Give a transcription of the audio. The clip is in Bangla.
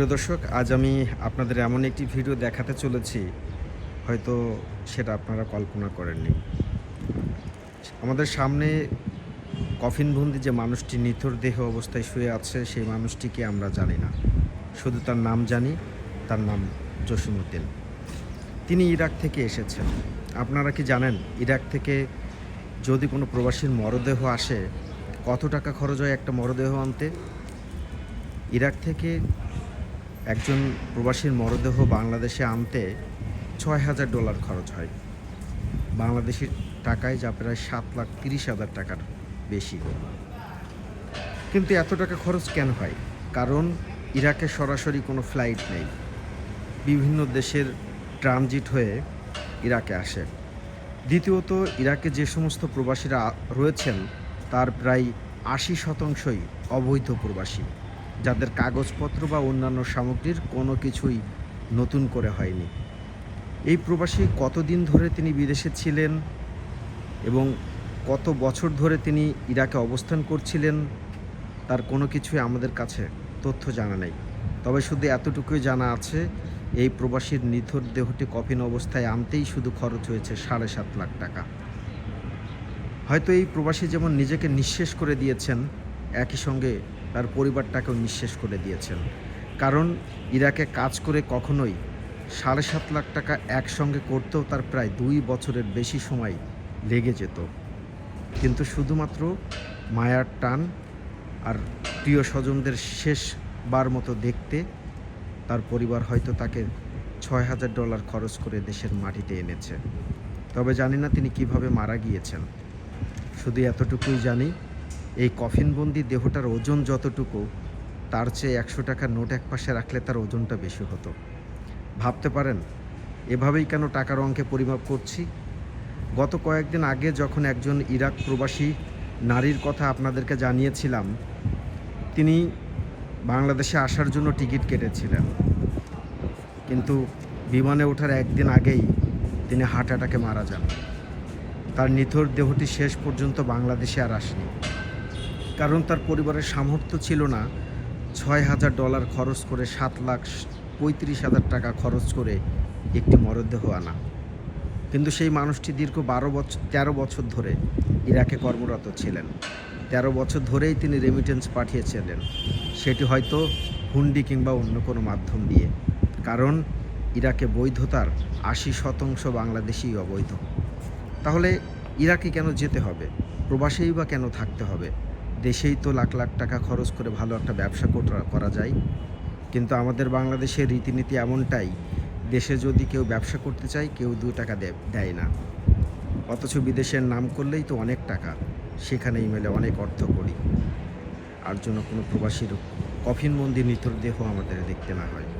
প্রিয় দর্শক, আজ আমি আপনাদের এমন একটি ভিডিও দেখাতে চলেছি। হয়তো সেটা আপনারা কল্পনা করেননি। আমাদের সামনে কফিনবন্দি যে মানুষটি নিথর দেহ অবস্থায় শুয়ে আছে, সেই মানুষটিকে আমরা জানি না। শুধু তার নাম জানি, তার নাম জসিমুদ্দিন তিনি ইরাক থেকে এসেছেন। আপনারা কি জানেন, ইরাক থেকে যদি কোনো প্রবাসীর মরদেহ আসে, কত টাকা খরচ হয় একটা মরদেহ আনতে? ইরাক থেকে একজন প্রবাসীর মরদেহ বাংলাদেশে আনতে ছয় হাজার ডলার খরচ হয়। বাংলাদেশের টাকায় যা প্রায় সাত লাখ তিরিশ হাজার টাকার বেশি। কিন্তু এত টাকা খরচ কেন হয়? কারণ ইরাকে সরাসরি কোনো ফ্লাইট নেই। বিভিন্ন দেশের ট্রানজিট হয়ে ইরাকে আসে। দ্বিতীয়ত, ইরাকে যে সমস্ত প্রবাসীরা রয়েছেন, তার প্রায় আশি শতাংশই অবৈধ প্রবাসী। যাদের কাগজপত্র বা অন্যান্য সামগ্রীর কোনো কিছুই নতুন করে হয়নি। এই প্রবাসী কতদিন ধরে তিনি বিদেশে ছিলেন এবং কত বছর ধরে তিনি ইরাকে অবস্থান করছিলেন, তার কোনো কিছুই আমাদের কাছে তথ্য জানা নেই। তবে শুধু এতটুকুই জানা আছে, এই প্রবাসীর নিথর দেহটি কফিন অবস্থায় আনতেই শুধু খরচ হয়েছে সাড়ে সাত লাখ টাকা। হয়তো এই প্রবাসী যেমন নিজেকে নিঃশেষ করে দিয়েছেন, একই সঙ্গে তার পরিবারটাকেও নিঃশেষ করে দিয়েছেন। কারণ ইরাকে কাজ করে কখনোই সাড়ে সাত লাখ টাকা একসঙ্গে করতেও তার প্রায় দুই বছরের বেশি সময় লেগে যেত। কিন্তু শুধুমাত্র মায়ার টান আর প্রিয় স্বজনদের শেষবার মতো দেখতে তার পরিবার হয়তো তাকে ছয় হাজার ডলার খরচ করে দেশের মাটিতে এনেছে। তবে জানি না তিনি কীভাবে মারা গিয়েছেন। শুধু এতটুকুই জানি এই কফিনবন্দি দেহটার ওজন যতটুকু, তার চেয়ে একশো টাকার নোট এক পাশে রাখলে তার ওজনটা বেশি হতো। ভাবতে পারেন, এভাবেই কেন টাকার অঙ্কে পরিমাপ করছি? গত কয়েকদিন আগে যখন একজন ইরাক প্রবাসী নারীর কথা আপনাদেরকে জানিয়েছিলাম, তিনি বাংলাদেশে আসার জন্য টিকিট কেটেছিলেন। কিন্তু বিমানে ওঠার একদিন আগেই তিনি হার্ট অ্যাটাকে মারা যান। তার নিথর দেহটি শেষ পর্যন্ত বাংলাদেশে আর আসেনি। কারণ তার পরিবারের সামর্থ্য ছিল না। ছয় হাজার ডলার খরচ করে সাত লাখ পঁয়ত্রিশ হাজার টাকা খরচ করে একটি মরদেহ আনা। কিন্তু সেই মানুষটি দীর্ঘ বারো বছর তেরো বছর ধরে ইরাকে কর্মরত ছিলেন। তেরো বছর ধরেই তিনি রেমিটেন্স পাঠিয়েছিলেন। সেটি হয়তো হুন্ডি কিংবা অন্য কোনো মাধ্যম দিয়ে। কারণ ইরাকে বৈধতার আশি শতাংশ বাংলাদেশি অবৈধ। তাহলে ইরাকে কেন যেতে হবে? প্রবাসেই বা কেন থাকতে হবে? দেশেই তো লাখ লাখ টাকা খরচ করে ভালো একটা ব্যবসা করা- যায়। কিন্তু আমাদের বাংলাদেশের রীতিনীতি এমনটাই, দেশে যদি কেউ ব্যবসা করতে চায়, কেউ দু টাকা দেয় না। অথচ বিদেশের নাম করলেই তো অনেক টাকা, সেখানে মেলে অনেক অর্থ করি। আর জন্য কোনো প্রবাসীর কফিন মন্দির নিথর দেহ আমাদের দেখতে না হয়।